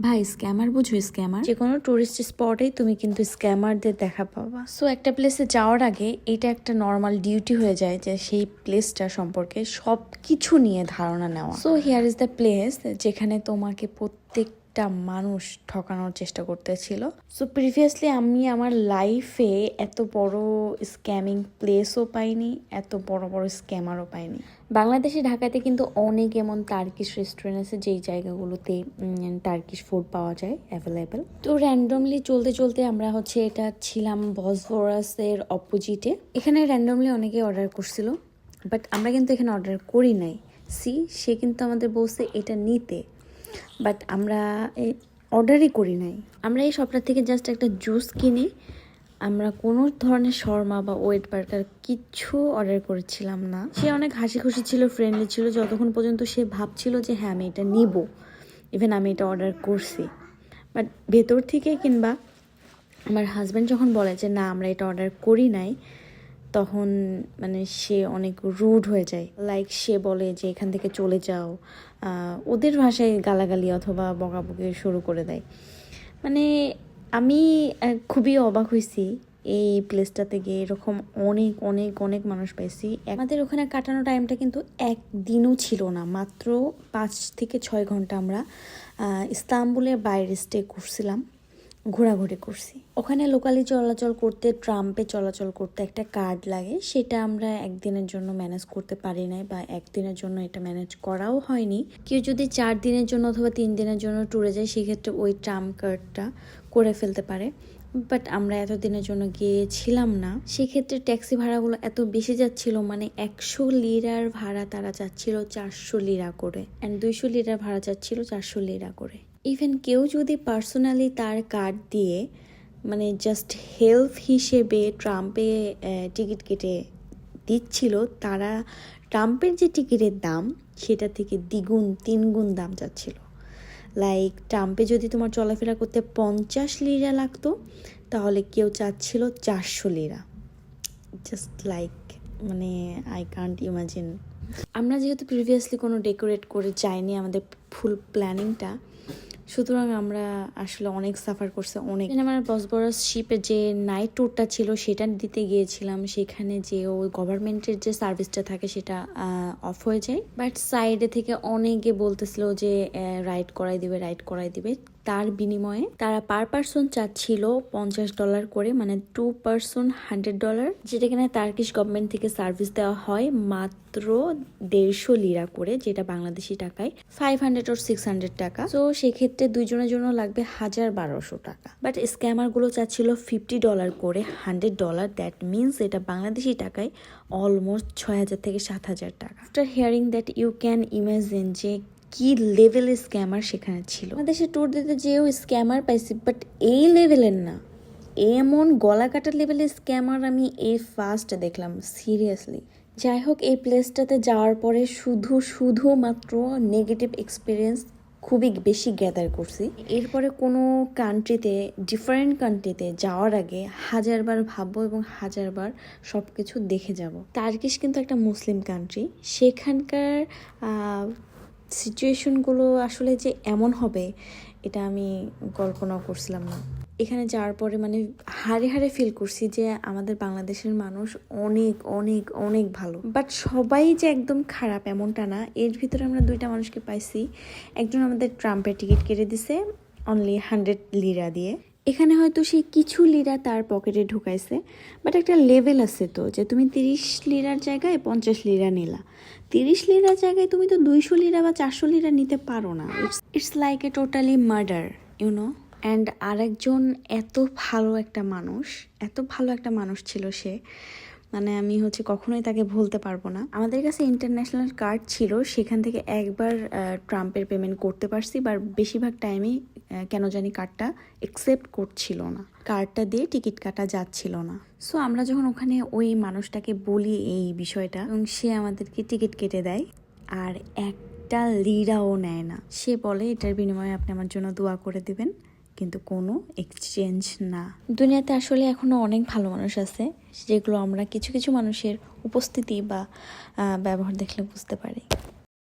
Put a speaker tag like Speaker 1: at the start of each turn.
Speaker 1: ভাই স্ক্যামার বুঝো স্ক্যামার যে কোনো টুরিস্ট স্পটেই তুমি কিন্তু স্ক্যামারদের দেখা পাবা। সো একটা প্লেসে যাওয়ার আগে এটা একটা নর্মাল ডিউটি হয়ে যায় যে সেই প্লেসটা সম্পর্কে সব কিছু নিয়ে ধারণা নেওয়া। So here is the place যেখানে তোমাকে প্রত্যেকটা মানুষ ঠকানোর চেষ্টা করতেছিল। সো প্রিভিয়াসলি আমি আমার লাইফে এত বড় স্ক্যামিং প্লেসও পাইনি, এত বড় বড় স্ক্যামারও পাইনি। বাংলাদেশে, ঢাকাতে কিন্তু অনেক এমন টার্কিশ রেস্টুরেন্ট আছে যেই জায়গাগুলোতে টার্কিশ ফুড পাওয়া যায় অ্যাভেলেবেল তো র্যান্ডমলি চলতে চলতে আমরা হচ্ছে এটা ছিলাম বসভরাসের অপোজিটে এখানে র্যান্ডমলি অনেকে অর্ডার করছিল বাট আমরা কিন্তু এখানে অর্ডার করি নাই। সি সে কিন্তু আমাদের বলছে এটা নিতে। বাট আমরা এই অর্ডারই করি নাই। আমরা এই শপটার থেকে জাস্ট একটা জুস কিনি। আমরা কোনো ধরনের শর্মা বা ওয়েট বার্গার কিচ্ছু অর্ডার করেছিলাম না। সে অনেক হাসি খুশি ছিল ফ্রেন্ডলি ছিল, যতক্ষণ পর্যন্ত সে ভাবছিল যে হ্যাঁ আমি এটা নিব। ইভেন আমি এটা অর্ডার করছি। বাট ভেতর থেকে কিংবা আমার হাজব্যান্ড যখন বলে যে না, আমরা এটা অর্ডার করি নাই তখন মানে সে অনেক রুড হয়ে যায়। লাইক সে বলে যে, এখান থেকে চলে যাও। ওদের ভাষায় গালাগালি অথবা বকাবকি শুরু করে দেয়। মানে আমি খুবই অবাক হয়েছি এই প্লেসটাতে গিয়ে। এরকম অনেক অনেক অনেক মানুষ পাইছি। আমাদের ওখানে কাটানো টাইমটা কিন্তু একদিনও ছিল না। মাত্র পাঁচ থেকে ছয় ঘণ্টা আমরা ইস্তাম্বুলের বাইরে স্টে করছিলাম। ঘোরাঘুরি করছি। ওখানে লোকালি চলাচল করতে, ট্রাম্পে চলাচল করতে একটা কার্ড লাগে। সেটা আমরা একদিনের জন্য ম্যানেজ করতে পারি নাই বা একদিনের জন্য এটা ম্যানেজ করাও হয়নি। কেউ যদি চার দিনের জন্য অথবা তিন দিনের জন্য ট্যুরে যায়, সেক্ষেত্রে ওই ট্রাম্প কার্ডটা করে ফেলতে পারে। বাট আমরা এতদিনের জন্য গিয়েছিলাম না। সেক্ষেত্রে ট্যাক্সি ভাড়াগুলো এত বেশি যাচ্ছিল মানে একশো লিরার ভাড়া তারা চাচ্ছিল চারশো লিরা করে। অ্যান্ড দুইশো লিরার ভাড়া চাচ্ছিল চারশো লিরা করে। ইভেন কেউ যদি পার্সোনালি তার কার্ড দিয়ে মানে জাস্ট হেল্প হিসেবে ট্রাম্পে টিকিট কেটে দিচ্ছিল, তারা ট্রাম্পের যে টিকিটের দাম, সেটা থেকে দ্বিগুণ, তিনগুণ দাম চাচ্ছিল। লাইক ট্রাম্পে যদি তোমার চলাফেরা করতে পঞ্চাশ লিরা লাগতো, তাহলে কেউ চাচ্ছিল চারশো লিরা জাস্ট লাইক মানে আই কান্ট ইমাজিন আমরা যেহেতু প্রিভিয়াসলি কোনো ডেকোরেট করে যাইনি আমাদের ফুল প্ল্যানিংটা সুতরাং আমরা আসলে অনেক সাফার করছে, অনেক আমার বসবরাস শিপে যে নাইট ট্যুরটা ছিল সেটা দিতে গিয়েছিলাম। সেখানে যে ও গভর্নমেন্টের যে সার্ভিসটা থাকে সেটা অফ হয়ে যায়। বাট সাইডে থেকে অনেকে বলতেছিল যে রাইড করাই দিবে রাইড করাই দিবে। তার বিনিময়ে তারা পার পার্সন চাচ্ছিল পঞ্চাশ ডলার করে মানে টু পার্সন হান্ড্রেড ডলার যেটা কিনা তার্কিশ গভর্নমেন্ট থেকে সার্ভিস দেওয়া হয় মাত্র দেড়শো লিরা করে, যেটা বাংলাদেশি টাকায় five hundred or six hundred টাকা। তো সেক্ষেত্রে দুইজনের জন্য লাগবে হাজার বারোশো টাকা। বাট স্ক্যামারগুলো চাচ্ছিল ফিফটি ডলার করে হান্ড্রেড ডলার দ্যাট মিনস এটা বাংলাদেশি টাকায় অলমোস্ট ছয় হাজার থেকে সাত হাজার টাকা। After hearing that you can imagine যে কি লেভেলের স্ক্যামার সেখানে ছিল? আমাদের সে ট্যুর দিতে যেও স্ক্যামার পাইছি বাট এই লেভেলের না। এমন গলা কাটার লেভেলের স্ক্যামার আমি এ ফার্স্ট দেখলাম সিরিয়াসলি যাই হোক, এই প্লেসটাতে যাওয়ার পরে শুধু, শুধুমাত্র নেগেটিভ এক্সপিরিয়েন্স খুবই বেশি গ্যাদার করছি। এরপরে কোনো কান্ট্রিতে ডিফারেন্ট কান্ট্রিতে যাওয়ার আগে হাজারবার ভাববো এবং হাজারবার সব কিছু দেখে যাব। তার্কিশ কিন্তু একটা মুসলিম কান্ট্রি সেখানকার সিচুয়েশনগুলো আসলে যে এমন হবে, এটা আমি কল্পনাও করছিলাম না। এখানে যাওয়ার পরে মানে হারে হারে ফিল করছি যে আমাদের বাংলাদেশের মানুষ অনেক অনেক অনেক ভালো। বাট সবাই যে একদম খারাপ এমনটা না, এর ভিতরে আমরা দুইটা মানুষকে পাইছি। একজন আমাদের ট্রাম্পের টিকিট কেটে দিছে অনলি হান্ড্রেড লিরা দিয়ে। এখানে হয়তো সে কিছু লিরা তার পকেটে ঢুকাইছে বাট একটা লেভেল আছে তো, যে তুমি তিরিশ লিরার জায়গায় পঞ্চাশ লিরা নিলা। তিরিশ লিরার জায়গায় তুমি তো দুইশো লিরা বা চারশো লিরা নিতে পারো না। It's like a totally murder you know and আরেকজন এত ভালো একটা মানুষ, এত ভালো একটা মানুষ ছিল সে মানে আমি হচ্ছে কখনোই তাকে ভুলতে পারব না। আমাদের কাছে ইন্টারন্যাশনাল কার্ড ছিল, সেখান থেকে একবার ট্রাম্পের পেমেন্ট করতে পারছি বা বেশিরভাগ টাইমে কেন জানি কার্ডটা একসেপ্ট করছিল না। কার্ডটা দিয়ে টিকিট কাটা যাচ্ছিল না। সো আমরা যখন ওখানে ওই মানুষটাকে বলি এই বিষয়টা, এবং সে আমাদেরকে টিকিট কেটে দেয়, আর একটা লিরাও নেয় না। সে বলে, এটার বিনিময়ে আপনি আমার জন্য দোয়া করে দিবেন, কিন্তু কোনো এক্সচেঞ্জ না। দুনিয়াতে আসলে এখনও অনেক ভালো মানুষ আছে, যেগুলো আমরা কিছু কিছু মানুষের উপস্থিতি বা ব্যবহার দেখলে বুঝতে পারি।